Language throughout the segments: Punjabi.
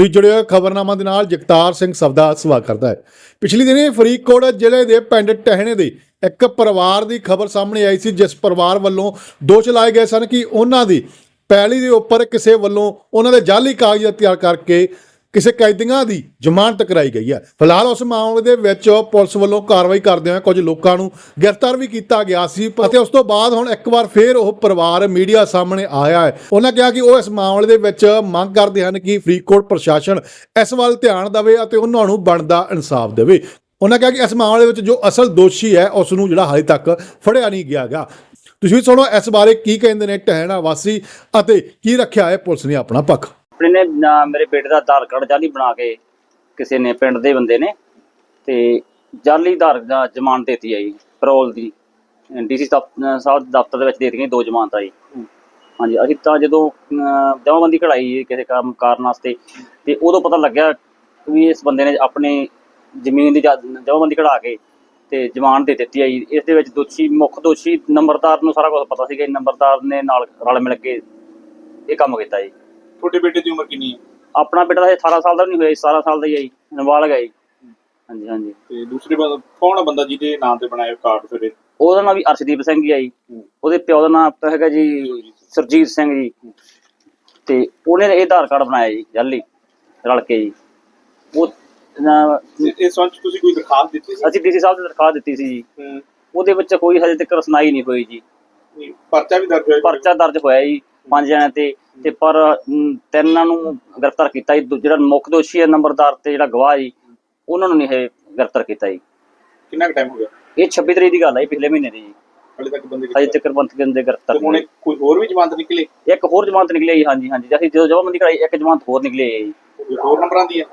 ਤੁਸੀਂ ਜੁੜੇ ਹੋਏ ਖਬਰਨਾਮਾ ਦੇ ਨਾਲ ਜਗਤਾਰ ਸਿੰਘ ਸਬਦਾ ਸਵਾਗਤ ਕਰਦਾ ਹੈ। ਪਿਛਲੇ ਦਿਨੀ ਫਰੀਦਕੋਟ ਜ਼ਿਲ੍ਹੇ ਦੇ ਪਿੰਡ ਟਹਿਣੇ ਦੇ ਇੱਕ ਪਰਿਵਾਰ ਦੀ ਖਬਰ ਸਾਹਮਣੇ ਆਈ ਸੀ, ਜਿਸ ਪਰਿਵਾਰ ਵੱਲੋਂ ਦੋਸ਼ ਲਾਏ ਗਏ ਸਨ ਕਿ ਉਹਨਾਂ ਦੀ ਪੈਲੀ ਦੇ ਉੱਪਰ ਕਿਸੇ ਵੱਲੋਂ ਉਹਨਾਂ ਦੇ ਜਾਲੀ ਕਾਗਜ਼ ਤਿਆਰ ਕਰਕੇ ਕਿਸੇ ਕੈਦੀਆਂ ਦੀ ਜ਼ਮਾਨਤ ਕਰਾਈ ਗਈ ਹੈ। ਫਿਲਹਾਲ ਉਸ ਮਾਮਲੇ ਦੇ ਵਿੱਚ ਪੁਲਿਸ ਵੱਲੋਂ ਕਾਰਵਾਈ ਕਰਦੇ ਹੋਏ ਕੁਝ ਲੋਕਾਂ ਨੂੰ ਗ੍ਰਿਫਤਾਰ ਵੀ ਕੀਤਾ ਗਿਆ ਸੀ ਅਤੇ ਉਸ ਤੋਂ ਬਾਅਦ ਹੁਣ ਇੱਕ ਵਾਰ ਫੇਰ ਉਹ ਪਰਿਵਾਰ ਮੀਡੀਆ ਸਾਹਮਣੇ ਆਇਆ ਹੈ। ਉਹਨਾਂ ਕਿਹਾ ਕਿ ਉਹ ਇਸ ਮਾਮਲੇ ਦੇ ਵਿੱਚ ਮੰਗ ਕਰਦੇ ਹਨ ਕਿ ਫਰੀਦਕੋਟ ਪ੍ਰਸ਼ਾਸਨ ਇਸ ਵੱਲ ਧਿਆਨ ਦੇਵੇ ਅਤੇ ਉਹਨਾਂ ਨੂੰ ਬਣਦਾ ਇਨਸਾਫ ਦੇਵੇ। ਉਹਨਾਂ ਕਿਹਾ ਕਿ ਇਸ ਮਾਮਲੇ ਵਿੱਚ ਜੋ ਅਸਲ ਦੋਸ਼ੀ ਹੈ, ਉਸ ਨੂੰ ਜਿਹੜਾ ਹਾਲੇ ਤੱਕ ਫੜਿਆ ਨਹੀਂ ਗਿਆ ਤੁਸੀਂ ਵੀ ਸੁਣੋ ਇਸ ਬਾਰੇ ਕੀ ਕਹਿੰਦੇ ਨੇ, ਟਹਿਣਾ ਵਾਸੀ ਅਤੇ ਕੀ ਰੱਖਿਆ ਹੈ ਪੁਲਿਸ ਨੇ ਆਪਣਾ ਪੱਖ। ਆਪਣੇ ਨੇ ਮੇਰੇ ਬੇਟੇ ਦਾ ਆਧਾਰ ਕਾਰਡ ਜਾਲੀ ਬਣਾ ਕੇ ਕਿਸੇ ਨੇ, ਪਿੰਡ ਦੇ ਬੰਦੇ ਨੇ ਤੇ ਜਾਲੀ ਆਧਾਰ ਦਾ ਜ਼ਮਾਨਤ ਦਿੱਤੀ ਹੈ ਜੀ ਪੈਰੋਲ ਦੀ। ਡੀਸੀ ਸਾਹਿਬ ਦਫ਼ਤਰ ਦੇ ਵਿੱਚ ਦੇ ਦਿੱਤੀਆਂ ਜੀ, ਦੋ ਜ਼ਮਾਨਤਾਂ ਜੀ। ਹਾਂਜੀ, ਅਸੀਂ ਤਾਂ ਜਦੋਂ ਜਮਾਬੰਦੀ ਕਢਾਈ ਕਿਸੇ ਕੰਮ ਕਾਰਨ ਵਾਸਤੇ, ਤੇ ਉਦੋਂ ਪਤਾ ਲੱਗਿਆ ਵੀ ਇਸ ਬੰਦੇ ਨੇ ਆਪਣੇ ਜ਼ਮੀਨ ਦੀ ਜਮਾਬੰਦੀ ਕਢਾ ਕੇ ਤੇ ਜ਼ਮਾਨਤ ਦੇ ਦਿੱਤੀ ਹੈ ਜੀ। ਇਸ ਦੇ ਵਿੱਚ ਦੋਸ਼ੀ, ਮੁੱਖ ਦੋਸ਼ੀ ਨੰਬਰਦਾਰ ਨੂੰ ਸਾਰਾ ਕੁਝ ਪਤਾ ਸੀਗਾ ਨੰਬਰਦਾਰ ਨੇ ਨਾਲ ਰਲ ਮਿਲ ਕੇ ਇਹ ਕੰਮ ਕੀਤਾ ਜੀ। ਤੁਹਾਡੇ ਬੇਟੇ ਦੀ ਉਮਰ ਕਿੰਨੀ ਹੈ? ਆਪਣਾ ਬੇਟਾ ਤਾਂ ਹਜੇ 18 ਸਾਲ ਦਾ ਵੀ ਨਹੀਂ ਹੋਇਆ ਜੀ 17 ਸਾਲ ਦਾ ਹੀ ਹੈ ਜੀ ਨਾਬਾਲਗ ਹੈ ਜੀ। ਹਾਂਜੀ ਹਾਂਜੀ। ਤੇ ਦੂਸਰੇ ਬੰਦਾ ਕੌਣ ਹੈ ਬੰਦਾ ਜਿਹਦੇ ਨਾਂ ਤੇ ਬਣਾਇਆ ਕਾਰਡ ਫਿਰ ਉਹਦਾ ਨਾਮ ਵੀ ਅਰਸ਼ਦੀਪ ਸਿੰਘ ਹੀ ਹੈ ਜੀ। ਉਹਦੇ ਪਿਓ ਦਾ ਨਾਮ ਹੈਗਾ ਜੀ ਸਰਜੀਤ ਸਿੰਘ। ਜੀ। ਤੇ ਉਹਨੇ ਇਹ ਆਧਾਰ ਕਾਰਡ ਬਣਾਇਆ ਜੀ ਜਾਲੀ ਰਲ ਕੇ ਜੀ। ਉਹ ਨਾ- ਇਸ ਸੰਚ ਤੁਸੀਂ ਕੋਈ ਦਰਖਾਸਤ ਦਿੱਤੀ ਸੀ? ਅਸੀਂ ਡੀਸੀ ਸਾਹਿਬ ਨੂੰ ਦਰਖਾਸਤ ਦਿੱਤੀ ਸੀ ਜੀ। ਉਹਦੇ ਵਿੱਚ ਕੋਈ ਹਜੇ ਤੱਕ ਸੁਣਾਈ ਨਹੀਂ ਹੋਈ ਜੀ। ਪਰਚਾ ਵੀ ਦਰਜ ਹੋਇਆ ਪਰਚਾ ਦਰਜ ਹੋਇਆ ਜੀ। ਪੰਜ ਜਣਿਆਂ ਤੇ ਤੇ ਪਰ ਅਮ, ਤਿੰਨਾਂ ਨੂੰ ਗ੍ਰਿਫਤਾਰ ਕੀਤਾ ਜੀ। ਜਿਹੜਾ ਮੁੱਖ ਦੋਸ਼ੀ ਹੈ ਨੰਬਰਦਾਰ ਤੇ ਜਿਹੜਾ ਗਵਾਹ ਜੀ ਉਹਨਾਂ ਨੂੰ ਨਹੀਂ ਇਹ ਗ੍ਰਿਫਤਾਰ ਕੀਤਾ ਜੀ। ਕਿੰਨਾ ਕੁ ਟਾਈਮ ਹੋ ਗਿਆ? ਇਹ 26 ਤਰੀਕ ਦੀ ਗੱਲ ਹੈ ਜੀ, ਪਿਛਲੇ ਮਹੀਨੇ ਦੀ ਜੀ। ਹਲੇ ਤੱਕ ਬੰਦੇ ਤੱਕ ਬੰਦ ਦੇ ਗ੍ਰਿਫਤਾਰ ਤੇ ਹੁਣ ਕੋਈ ਹੋਰ ਵੀ ਜਮਾਨਤ ਨਿਕਲੇ। ਇੱਕ ਹੋਰ ਜਮਾਨਤ ਨਿਕਲੀ ਹੈ ਜੀ ਹਾਂਜੀ ਹਾਂਜੀ। ਅਸੀਂ ਜਦੋਂ ਜਮਾਬੰਦੀ ਕਰਾਈ ਇੱਕ ਜਮਾਨਤ ਹੋਰ ਨਿਕਲੀ ਹੈ ਜੀ। ਕੋਈ ਹੋਰ ਨੰਬਰਾਂ ਦੀ ਹੈ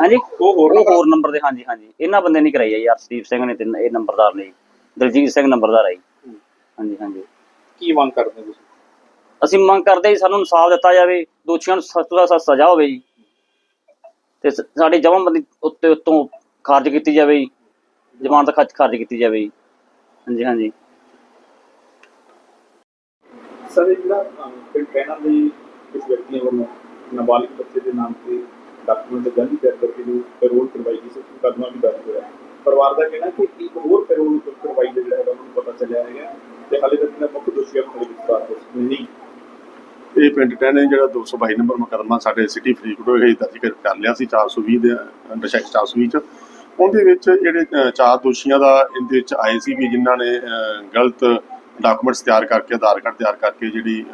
ਹਾਂਜੀ? ਉਹ ਹੋਰ ਉਹ ਹੋਰ ਨੰਬਰ ਦੇ ਹਾਂਜੀ ਹਾਂਜੀ। ਇਹਨਾਂ ਬੰਦੇ ਨਹੀਂ ਕਰਾਈ ਹੈ ਯਾਰ ਸਤੀਪ ਸਿੰਘ ਨੇ ਤੇ ਇਹ ਨੰਬਰਦਾਰ ਨੇ ਜੀ। ਦਲਜੀਤ ਸਿੰਘ ਨੰਬਰਦਾਰ ਹੈ ਜੀ। ਹਾਂਜੀ ਹਾਂਜੀ। ਕੀ ਮੰਗ ਕਰਦੇ ਹੋ ਤੁਸੀਂ? ਅਸੀਂ ਮੰਗ ਕਰਦੇ ਜੀ ਸਾਨੂੰ ਇਨਸਾਫ ਦਿੱਤਾ ਜਾਵੇ, ਦੋਸ਼ੀਆਂ ਨੂੰ ਸਖਤ ਤੋਂ ਸਖਤ ਸਜ਼ਾ ਹੋਵੇ ਜੀ। ਤੇ ਸਾਡੀ ਜਮਾਬੰਦੀ ਉੱਤੇ ਉੱਤੋਂ ਖਾਰਜ ਕੀਤੀ ਜਾਵੇ ਜੀ। ਜ਼ਮਾਨਤ ਖਰਚ ਖਾਰਜ ਕੀਤੀ ਜਾਵੇ ਜੀ। ਹਾਂਜੀ ਹਾਂਜੀ। ਸਰ, ਇਹ ਜਿਹੜਾ ਪਿੰਡ ਕਹਿਣਾ ਦੀ ਇਸ ਵਿਅਕਤੀ ਵੱਲੋਂ ਨਾਬਾਲਿਗ ਬੱਚੇ ਦੇ ਨਾਮ ਤੇ ਡਾਕੂਮੈਂਟ ਜਾਲੀ ਕਰਕੇ ਜੋ ਪੈਰੋਲ ਕਰਵਾਈ ਗਈ ਸੀ, ਮੁਕੱਦਮਾ ਵੀ ਦਰਜ ਹੋਇਆ। ਪਰਿਵਾਰ ਦਾ ਕਹਿਣਾ ਕਿ ਇੱਕ ਹੋਰ ਪੈਰੋਲ ਕਰਵਾਈ ਦੇ ਜਿਹੜਾ ਉਹਨੂੰ ਪਤਾ ਚੱਲਿਆ ਹੈਗਾ ਤੇ ਹਾਲੇ ਤੱਕ ਮੁੱਖ ਦੋਸ਼ੀ ਆਪਣੇ ਗ੍ਰਿਫਤਾਰ ਪਿੰਡ ਟਹਿਣੇ ਜਿਹੜਾ 222 ਨੰਬਰ ਮੁਕੱਦਮਾ ਸਾਡੇ ਸਿਟੀ ਫਰੀਦਕੋਟ ਇਹ ਦਰਜ ਕਰ ਲਿਆ ਸੀ 420 ਦੇ ਅੰਡਰ ਸੈਕਸ਼ਨ 420 ਚ। ਉਹਦੇ ਵਿੱਚ ਜਿਹੜੇ ਚਾਰ ਦੋਸ਼ੀਆਂ ਦਾ ਇਹਦੇ ਵਿੱਚ ਆਏ ਸੀ ਵੀ ਜਿਨ੍ਹਾਂ ਨੇ ਗਲਤ ਡਾਕੂਮੈਂਟਸ ਤਿਆਰ ਕਰਕੇ, ਆਧਾਰ ਕਾਰਡ ਤਿਆਰ ਕਰਕੇ ਜਿਹੜੀ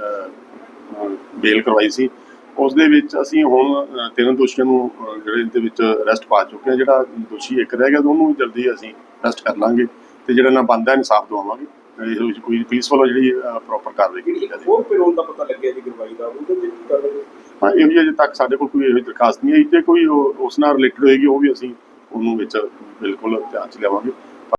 ਬੇਲ ਕਰਵਾਈ ਸੀ। ਉਸ ਦੇ ਵਿੱਚ ਅਸੀਂ ਹੁਣ ਤਿੰਨ ਦੋਸ਼ੀਆਂ ਨੂੰ ਜਿਹੜੇ ਇਹਦੇ ਵਿੱਚ ਅਰੈਸਟ ਪਾ ਚੁੱਕੇ ਹਾਂ। ਜਿਹੜਾ ਦੋਸ਼ੀ ਇੱਕ ਰਹਿ ਗਿਆ ਉਹਨੂੰ ਜਲਦੀ ਅਸੀਂ ਅਰੈਸਟ ਕਰ ਲਾਂਗੇ ਤੇ ਜਿਹੜਾ ਨਾ ਬੰਦਾ ਇਨਸਾਫ ਦਵਾਵਾਂਗੇ। ਵਿੱਚ ਕੋਈ ਪੁਲਿਸ ਵੱਲੋਂ ਜਿਹੜੀ ਪ੍ਰੋਪਰ ਕਾਰਵਾਈ ਕੀਤੀ ਜਾਵੇ ਹੋਰ ਪੈਰੋਲ ਦਾ ਪਤਾ ਲੱਗਿਆ ਜੀ ਕਰਵਾਈ ਦਾ ਉਹਦੇ ਵਿੱਚ ਕੀ ਕਰ ਰਹੇ ਹੋ? ਹਾਂ ਇਹੋ ਜਿਹੀ ਅਜੇ ਤੱਕ ਸਾਡੇ ਕੋਲ ਕੋਈ ਇਹੋ ਦਰਖਾਸਤ ਨਹੀਂ ਆਈ ਜੇ ਕੋਈ ਉਹ- ਉਸ ਨਾਲ ਰਿਲੇਟਡ ਹੋਏਗੀ ਉਹ ਵੀ ਅਸੀਂ ਉਹਨੂੰ ਵਿੱਚ ਬਿਲਕੁਲ ਧਿਆਨ ਚ ਲਿਆਵਾਂਗੇ